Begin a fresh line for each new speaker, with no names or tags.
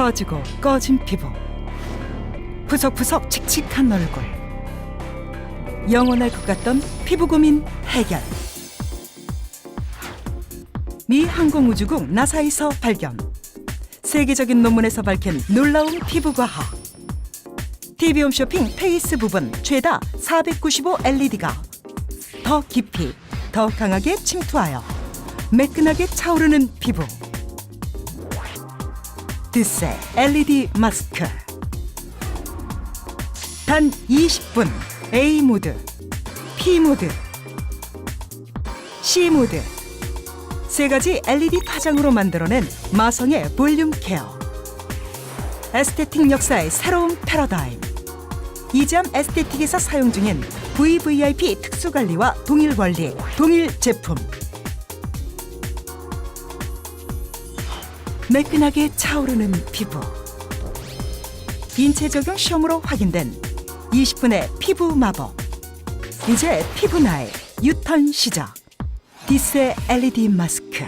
처지고 꺼진 피부. 푸석푸석 칙칙한 얼굴. 영원할 것 같던 피부 고민 해결. 미 항공우주국 나사에서 발견. 세계적인 논문에서 밝힌 놀라운 피부 과학. TV 홈 쇼핑 페이스 부분 최다 495 LED가 더 깊이 더 강하게 침투하여 매끈하게 차오르는 피부 드세 LED 마스크. 단 20분 A 모드, P 모드, C 모드. 세 가지 LED 파장으로 만들어낸 마성의 볼륨 케어. 에스테틱 역사의 새로운 패러다임. 이점 에스테틱에서 사용 중인 VVIP 특수 관리와 동일 원리, 동일 제품 매끈하게 차오르는 피부. 인체 적용 시험으로 확인된 20분의 피부 마법. 이제 피부 나의 유턴 시작. 디세 LED 마스크